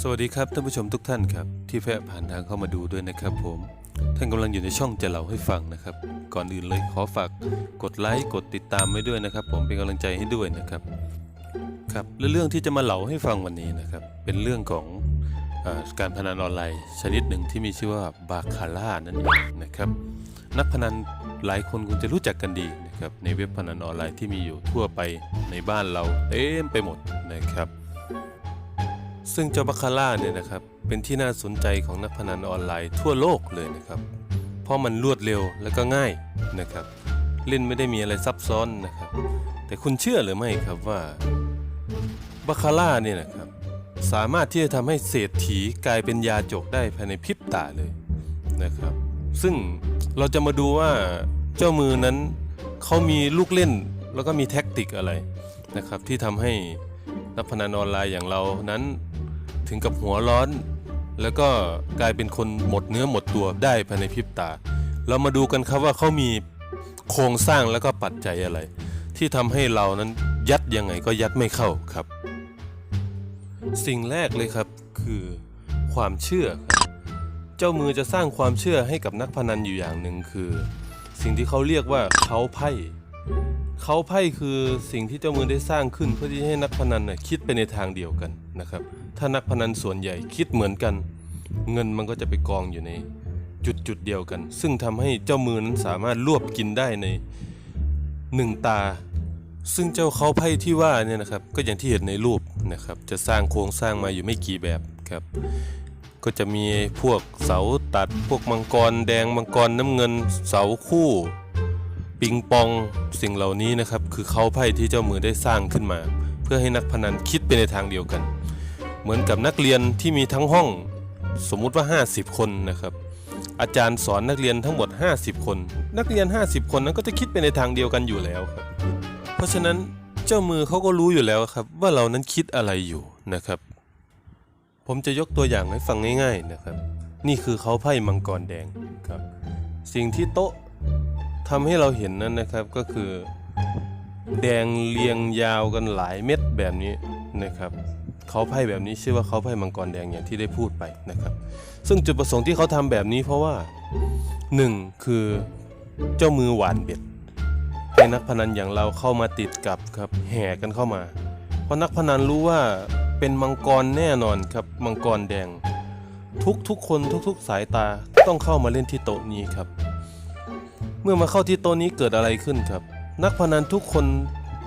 สวัสดีครับท่านผู้ชมทุกท่านครับที่แวะผ่านทางเข้ามาดูด้วยนะครับผม ท่านกำลังอยู่ในช่องจะเล่าให้ฟังนะครับ ก่อนอื่นเลยขอฝากกดไลค์กดติดตามไว้ด้วยนะครับ ผมเป็นกำลังใจให้ด้วยนะครับครับและเรื่องที่จะมาเล่าให้ฟังวันนี้นะครับ เป็นเรื่องของอการพนันออนไลน์ ชนิดหนึ่งที่มีชื่อว่าบาคาร่านั่นเองนะครับ นักพนันหลายคนคงจะรู้จักกันดีนะครับในเว็บพนันออนไลน์ที่มีอยู่ทั่วไปในบ้านเราเต็มไปหมดนะครับ ซึ่งเจ้าบาคาร่าเนี่ยนะครับเป็นที่น่าสนใจของนักพนันออนไลน์ทั่วโลกเลยนะครับ เพราะมันรวดเร็วและก็ง่ายนะครับ เล่นไม่ได้มีอะไรซับซ้อนนะครับ แต่คุณเชื่อหรือไม่ครับว่าบาคาร่าเนี่ยนะครับสามารถที่จะทำให้เศรษฐีกลายเป็นยาจกได้ภายในพริบตาเลยนะครับ ซึ่งเราจะมาดูว่าเจ้ามือนั้นเขามีลูกเล่นแล้วก็มีแท็กติกอะไรนะครับ ที่ทำให้นักพนันออนไลน์อย่างเรานั้น ถึงกับหัวร้อน แล้วก็กลายเป็นคนหมดเนื้อหมดตัวได้ภายในพริบตา เรามาดูกันครับว่าเขามีโครงสร้างแล้วก็ปัจจัยอะไร ที่ทำให้เรานั้นยัดยังไงก็ยัดไม่เข้าครับ สิ่งแรกเลยครับคือความเชื่อ เจ้ามือจะสร้างความเชื่อให้กับนักพนันอยู่อย่างหนึ่งคือ สิ่งที่เขาเรียกว่าเขาไพ่ เขาไพ่คือสิ่งที่เจ้ามือได้สร้างขึ้นเพื่อที่ให้นักพนันน่ะคิดไปในทางเดียวกันนะครับ ถ้านักพนันส่วนใหญ่คิดเหมือนกัน เงินมันก็จะไปกองอยู่ในจุดจุดเดียวกัน ซึ่งทำให้เจ้ามือนั้นสามารถรวบกินได้ในหนึ่งตา ซึ่งเจ้าเขาไพ่ที่ว่าเนี่ยนะครับ ก็อย่างที่เห็นในรูปนะครับ จะสร้างโครงสร้างมาอยู่ไม่กี่แบบครับ ก็จะมีพวกเสาตัดพวกมังกร แดงมังกรน้ำเงินเสาคู่ ปิงปองสิ่งเหล่านี้นะครับคือเขาไพ่ที่เจ้ามือได้สร้างขึ้นมา เพื่อให้นักพนันคิดไปในทางเดียวกัน เหมือนกับนักเรียนที่มีทั้งห้องสมมุติว่า 50 คนนะครับ อาจารย์สอนนักเรียนทั้งหมด 50 คน นักเรียน 50 คนนั้นก็จะคิดไปในทางเดียวกันอยู่แล้วครับเพราะฉะนั้นเจ้ามือเขาก็รู้อยู่แล้วครับ ว่าเรานั้นคิดอะไรอยู่นะครับ ผมจะยกตัวอย่างให้ฟังง่าย ๆนะครับ นี่คือเขาไพ่มังกรแดงครับ สิ่งที่โต๊ะ ทำให้เราเห็นนั้นนะครับก็คือ แดงเรียงยาวกันหลายเม็ดแบบนี้นะครับเขาไพ่แบบนี้ชื่อว่าเขาไพ่มังกรแดงอย่างที่ได้พูดไปนะครับ ซึ่งจุดประสงค์ที่เขาทำแบบนี้เพราะว่าหนึ่งคือเจ้ามือหวานเบ็ดให้นักพนันอย่างเราเข้ามาติดกับครับแห่กันเข้ามา เพราะนักพนันรู้ว่าเป็นมังกรแน่นอนครับมังกรแดง ทุกทุกๆคนทุกๆสายตาต้องเข้ามาเล่นที่โต๊ะนี้ครับ เมื่อมาเข้าที่โต๊ะนี้เกิดอะไรขึ้นครับ นักพนันทุกคน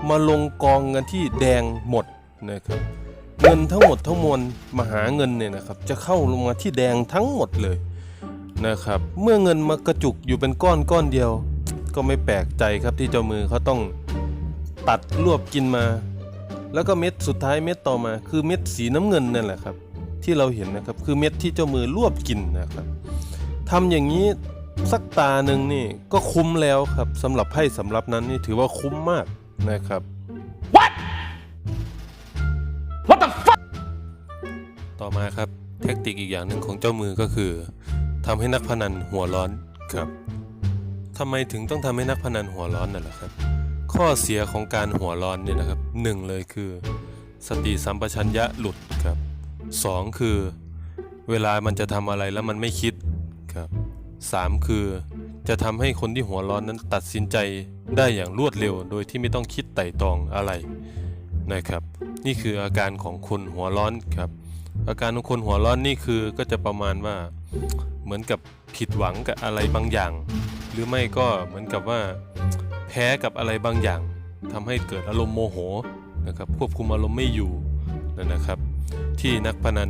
มาลงกองกันที่แดงหมดนะครับเงินทั้งหมดทั้งมวลมหาเงินเนี่ยนะครับ จะเข้าลงมาที่แดงทั้งหมดเลยนะครับ เมื่อเงินมากระจุกอยู่เป็นก้อนก้อนเดียว ก็ไม่แปลกใจครับที่เจ้ามือเขาต้องตัดรวบกินมา แล้วก็เม็ดสุดท้ายเม็ดต่อมา คือเม็ดสีน้ำเงินนั่นแหละครับ ที่เราเห็นนะครับคือเม็ดที่เจ้ามือรวบกินนะครับทำอย่างนี้ สักตาหนึ่งนี่ก็คุ้มแล้วครับสำหรับไพ่สำหรับนั้นนี่ถือว่าคุ้มมากนะครับต่อมาครับแท็กติกอีกอย่างหนึ่งของเจ้ามือก็คือทำให้นักพนันหัวร้อนครับทำไมถึงต้องทำให้นักพนันหัวร้อนนั่นแหละครับ ข้อเสียของการหัวร้อนเนี่ยนะครับหนึ่งเลยคือ สติสัมปชัญญะหลุดครับสองคือ เวลามันจะทำอะไรแล้วมันไม่คิดครับ สามคือ จะทำให้คนที่หัวร้อนนั้นตัดสินใจได้อย่างรวดเร็ว โดยที่ไม่ต้องคิดไต่ตรองอะไรนะครับ นี่คืออาการของคนหัวร้อนครับ อาการของคนหัวร้อนนี่คือก็จะประมาณว่าเหมือนกับผิดหวังกับอะไรบางอย่าง หรือไม่ก็เหมือนกับว่าแพ้กับอะไรบางอย่างทำให้เกิดอารมณ์โมโหนะครับควบคุมอารมณ์ไม่อยู่นั่นนะครับ ที่นักพนัน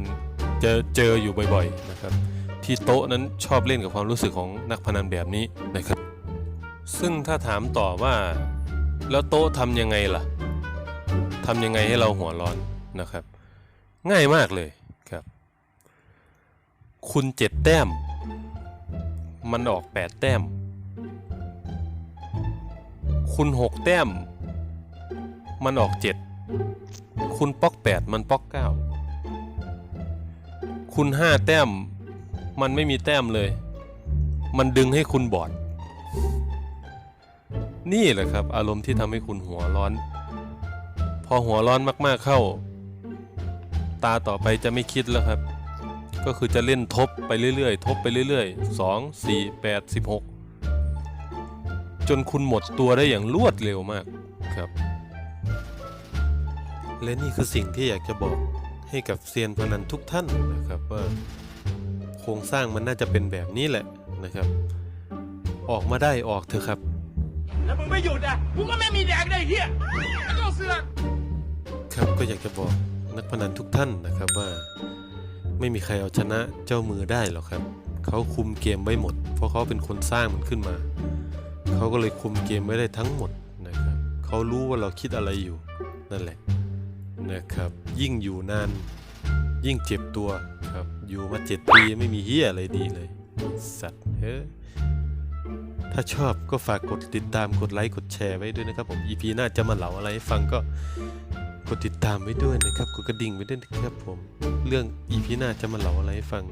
เจอเจออยู่บ่อยๆนะครับ ที่โต๊ะนั้นชอบเล่นกับความรู้สึกของนักพนันแบบนี้นะครับ ซึ่งถ้าถามต่อว่า แล้วโต๊ะทำยังไงล่ะทำยังไงให้เราหัวร้อนนะครับ ง่ายมากเลยครับ คุณเจ็ดแต้ม มันออกแปดแต้ม คุณหกแต้ม มันออกเจ็ดคุณป๊อกแปดมันป๊อกเก้าคุณห้าแต้ม มันไม่มีแต้มเลย มันดึงให้คุณบอด นี่แหละครับ อารมณ์ที่ทำให้คุณหัวร้อน พอหัวร้อนมากๆเข้า ตาต่อไปจะไม่คิดแล้วครับ ก็คือจะเล่นทบไปเรื่อยๆ ทบไปเรื่อยๆสองสี่แปดสิบหกจนคุณหมดตัวได้อย่างรวดเร็วมากครับและนี่คือสิ่งที่อยากจะบอกให้กับเซียนพนันทุกท่านนะครับว่า ครงสร้างมันน่าจะเป็นแบบนี้แหละนะครับ ออกมาได้ออกเถอะครับ แล้วมึงไม่หยุดอะมึงก็ไม่มีแดกได้เฮียไม่ต้องเสือกครับก็อยากจะบอกนักพนันทุกท่านนะครับว่า ไม่มีใครเอาชนะเจ้ามือได้หรอกครับ เขาคุมเกมไว้หมด เพราะเขาเป็นคนสร้างมันขึ้นมา เขาก็เลยคุมเกมไว้ได้ทั้งหมดนะครับ เขารู้ว่าเราคิดอะไรอยู่นั่นแหละนะครับ ยิ่งอยู่นาน ยิ่งเจ็บตัวครับ อยู่มาเจ็ดปีไม่มีเฮียอะไรดีเลย สัตว์เฮ้ยถ้าชอบก็ฝากกดติดตามกดไลค์กดแชร์ไว้ด้วยนะครับผม EP หน้าจะมาเหล่าอะไรให้ฟังก็กดติดตามไว้ด้วยนะครับกดกระดิ่งไว้ด้วยนะครับผม เรื่องอีพีหน้าจะมาเหล่าอะไรให้ฟัง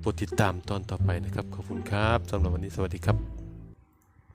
โปรดติดตามตอนต่อไปนะครับ ขอบคุณครับสำหรับวันนี้สวัสดีครับ